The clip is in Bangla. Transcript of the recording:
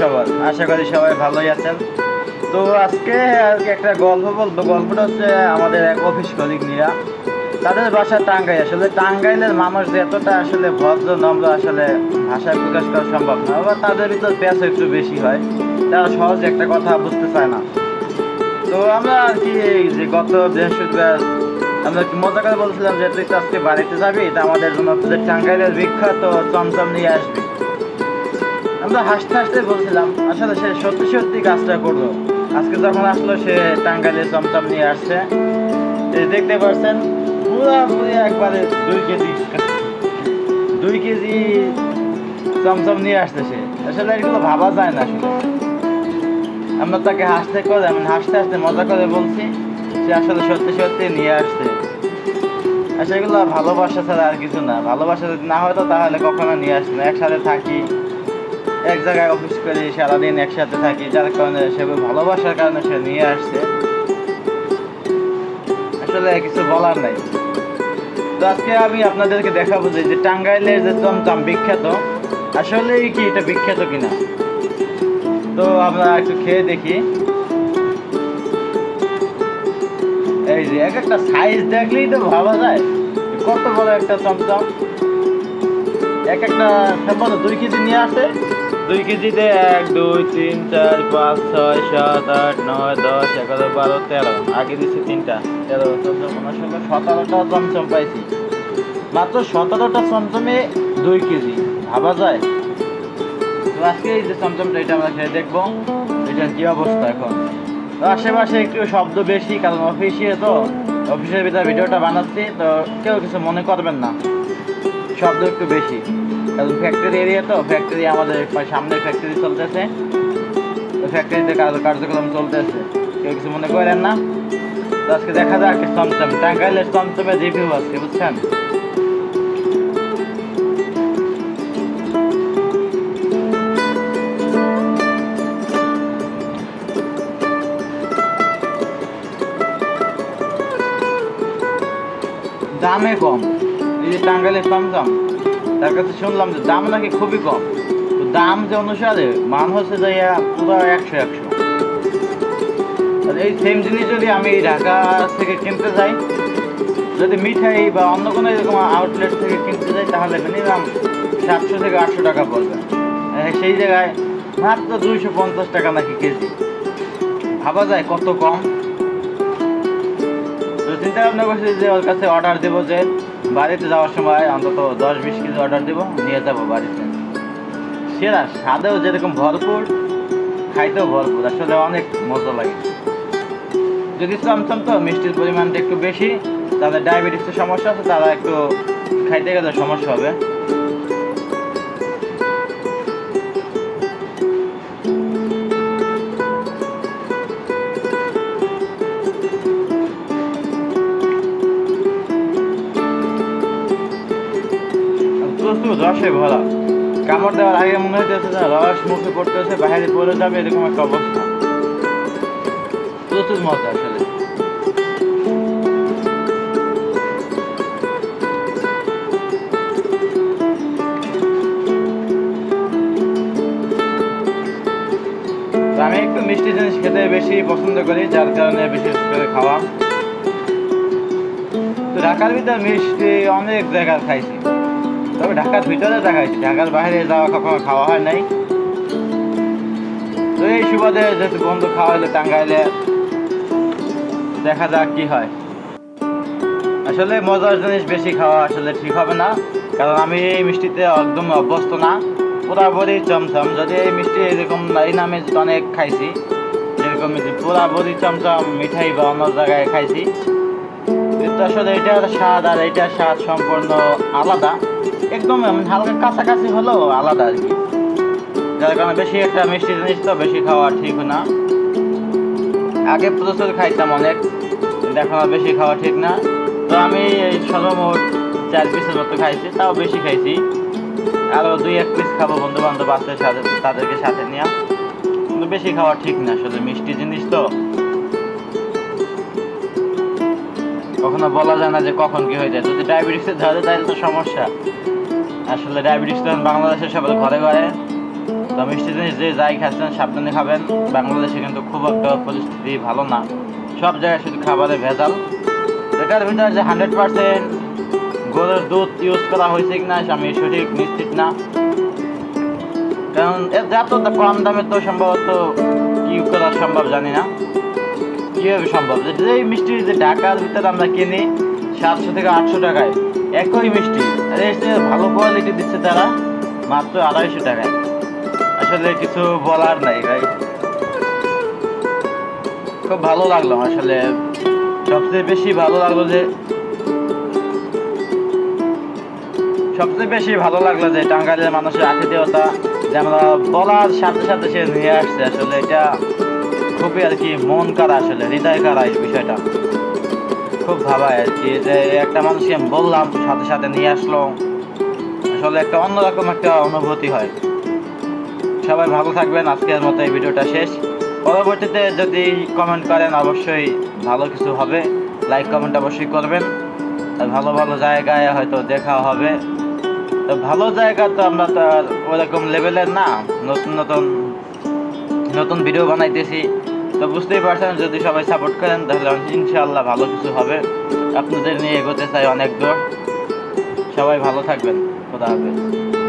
সবার। আশা করি সবাই ভালোই আছেন। তো আজকে একটা গল্প বলব। গল্পটা হচ্ছে আমাদের এক অফিস কলিগ নিয়ে তাদের বাসা টাঙ্গাই আসলে টাঙ্গাইলের মানুষ এতটা আসলে ভদ্র, নম্র আসলে ভাষায় প্রকাশ করা সম্ভব না। আবার তাদের ভিতর পেঁচ একটু বেশি হয়। তারা সহজে একটা কথা বুঝতে চায় না। তো আমরা আর কি যে গত বৃহস্পতিবার আমরা কি মজা করে বলছিলাম যে, তুই তো আজকে বাড়িতে যাবি? তা আমাদের জন্য তোদের টাঙ্গাইলের বিখ্যাত চমচম নিয়ে আসবি। আমরা হাসতে হাসতে বলছিলাম, আসলে সে সত্যি সত্যি কাজটা করল। আজকে যখন আসলো, সে টাঙ্গাইলের চমচম নিয়ে আসছে। দেখতে পাচ্ছেন, পুরোপুরি একবারে দুই কেজি দুই কেজি চমচম নিয়ে আসছে সে। আসলে এগুলো ভাবা যায় না আমরা তাকে হাসতে করে আমি হাসতে হাসতে মজা করে বলছি, সে আসলে সত্যি সত্যি নিয়ে আসছে। আর সেগুলো ভালোবাসা ছাড়া আর কিছু না। ভালোবাসা যদি না হতো, তাহলে কখনো নিয়ে আসতো না। একসাথে থাকি এক জায়গায় অফিস করি সারাদিন একসাথে থাকি, যার কারণে সে ভালোবাসার কারণে সে নিয়ে আসছে। আসলে কিছু বলার নাই। তো আজকে আমি আপনাদেরকে দেখাবো যে টাঙ্গাইলের যে চমচম বিখ্যাত, আসলে কি এটা বিখ্যাত কিনা? তো আমরা একটু খেয়ে দেখি। এই যে, এক একটা সাইজ দেখলেই তো ভাবা যায় কত বড় একটা চমচম এক একটা সম্ভবত দুই কেজি নিয়ে আসে। দুই কেজিতে এক দুই তিন চার পাঁচ ছয় সাত আট নয় দশ এগারো বারো তেরো। আগে দিচ্ছে তিনটা। তেরো চোদ্দ পনেরো ষোলো সতেরোটা চমচম পাইছি। মাত্র সতেরোটা চমচমে দুই কেজি। ভাবা যায়? তো আজকে এই যে চমচমটা এটা আমরা খেয়ে দেখব। এটার কি অবস্থা এখন? তো আশেপাশে একটু শব্দ বেশি কারণ অফিসে তো অফিসের ভিতরে ভিডিওটা বানাচ্ছি তো কেউ কিছু মনে করবেন না। শব্দ একটু বেশি। কারণ ফ্যাক্টরি এরিয়া তো ফ্যাক্টরি আমাদের সামনে ফ্যাক্টরি চলতেছে। ফ্যাক্টরিতে কার্যক্রম চলতেছে। কেউ কিছু মনে করেন না? তো আজকে দেখা যাক চমচম, টাঙ্গাইলের চমচমের রিভিউ আজকে, বুঝছেন? দামে কম। যে টাঙ্গাইলের চমচম তার কাছে শুনলাম যে দাম নাকি খুবই কম। তো দাম যে অনুসারে মান হচ্ছে যে পুরো একশো একশো। এই সেম জিনিস যদি আমি ঢাকা থেকে কিনতে যাই, যদি মিঠাই বা অন্য কোনো এরকম আউটলেট থেকে কিনতে যাই, তাহলে মিনিমাম সাতশো থেকে আটশো টাকা পড়বে। আর সেই জায়গায় মাত্র দুইশো পঞ্চাশ টাকা নাকি কেজি। ভাবা যায় কত কম। তো চিন্তা ভাবনা করছি যে ওর কাছে অর্ডার দেবো যে বাড়িতে যাওয়ার সময় অন্তত দশ বিশ কেজি অর্ডার দেবো, নিয়ে যাব বাড়িতে। সেরা, স্বাদেও যেরকম ভরপুর, খাইতেও ভরপুর, আসলে অনেক মজা লাগে। যদি চমচম তো, মিষ্টির পরিমাণটা একটু বেশি তাদের ডায়াবেটিসের সমস্যা আছে, তারা একটু খাইতে গেলে সমস্যা হবে। প্রচুর রসে ভরা কামড় দেওয়ার আগে মনে হইতেছে যে রস মুখে পড়তেছে, বাইরে পড়ে যাবে, এরকম একটা অবস্থা। প্রচুর মজা আসলে। আমি একটু মিষ্টি জিনিস খেতে বেশি পছন্দ করি, যার কারণে বিশেষ করে খাওয়া। তো ঢাকার ভিতরে মিষ্টি অনেক জায়গায় খাইছি। তবে ঢাকার ভিতরে দেখাইছি ঢাকার বাইরে যাওয়া কখনো খাওয়া হয় নাই। তো এই সুবাদে যেহেতু বন্ধু খাওয়া হলে টাঙ্গাইলে দেখা যাক কি হয়। আসলে মজার জিনিস বেশি খাওয়া আসলে ঠিক হবে না, কারণ আমি এই মিষ্টিতে একদম অভ্যস্ত না। পুরাপুরি চমচম। যদি এই মিষ্টি এরকম এই নামে অনেক খাইছি যেরকম পুরাপুরি চমচম মিঠাই বা অন্য জায়গায় খাইছি কিন্তু আসলে এটার স্বাদ আর এটার স্বাদ সম্পূর্ণ আলাদা। একদম হালকা কাছাকাছি হলেও আলাদা আর কি। যার কারণে বেশি একটা মিষ্টি জিনিস তো বেশি খাওয়া ঠিক না। আগে প্রচুর খাইতাম অনেক দেখো বেশি খাওয়া ঠিক না। তো আমি এই সর্বমোট চার পিসের মতো খাইছি, তাও বেশি খাইছি। আরও দুই, এক পিস খাব বন্ধু বান্ধব আছে সাথে তাদেরকে সাথে নিয়ে। কিন্তু বেশি খাওয়া ঠিক না শুধু মিষ্টি জিনিস তো। কখনো বলা যায় না যে কখন কি হয়ে যায়। যদি ডায়াবেটিসের ধরে তাহলে তো সমস্যা। আসলে ডায়াবেটিস এখন বাংলাদেশের ঘরে ঘরে। তো মিষ্টি জিনিস যে যাই খাচ্ছেন, সাবধানে খাবেন। বাংলাদেশে কিন্তু খুব একটা পরিস্থিতি ভালো না। সব জায়গায় শুধু খাবারে ভেজাল। এটার ভিতরে যে হান্ড্রেড পার্সেন্ট গরুর দুধ ইউজ করা হয়েছে কিনা আমি সঠিক নিশ্চিত না। কারণ এর এত তো কম দামে তো সম্ভবত কি করা সম্ভব জানি না। কীভাবে সম্ভব? যে মিষ্টি যে ঢাকার ভিতরে আমরা কিনি, সাতশো থেকে আটশো টাকায়। একই মিষ্টি। আর ভালো কোয়ালিটি দিচ্ছে তারা, মাত্র আড়াইশো টাকায় আসলে কিছু বলার নাই ভাই। খুব ভালো লাগল আসলে। সবচেয়ে বেশি ভালো লাগল যে, সবচেয়ে বেশি ভালো লাগল যে টাঙ্গাইলের মানুষের আতিথেয়তা যে আমরা বলার সাথে সাথে সে নিয়ে আসছে। আসলে এটা খুবই আর কি মন কারা আসলে হৃদয় কারা এই বিষয়টা। খুব ভাবায় আর কি, যে একটা মানুষকে বললাম, সাথে সাথে নিয়ে আসলো। আসলে একটা অন্যরকম একটা অনুভূতি হয়। সবাই ভালো থাকবেন, আজকের মতো এই ভিডিওটা শেষ। পরবর্তীতে যদি কমেন্ট করেন, অবশ্যই ভালো কিছু হবে। লাইক কমেন্ট অবশ্যই করবেন। ভালো ভালো জায়গায় হয়তো দেখা হবে। তো ভালো জায়গা তো আমরা তো আর ওরকম লেভেলের না। নতুন নতুন নতুন ভিডিও বানাইতেছি। তো বুঝতেই পারছেন, যদি সবাই সাপোর্ট করেন, তাহলে ইনশাল্লাহ ভালো কিছু হবে। আপনাদের নিয়ে এগোতে চাই অনেক দূর। সবাই ভালো থাকবেন। খোদা হাফেজ।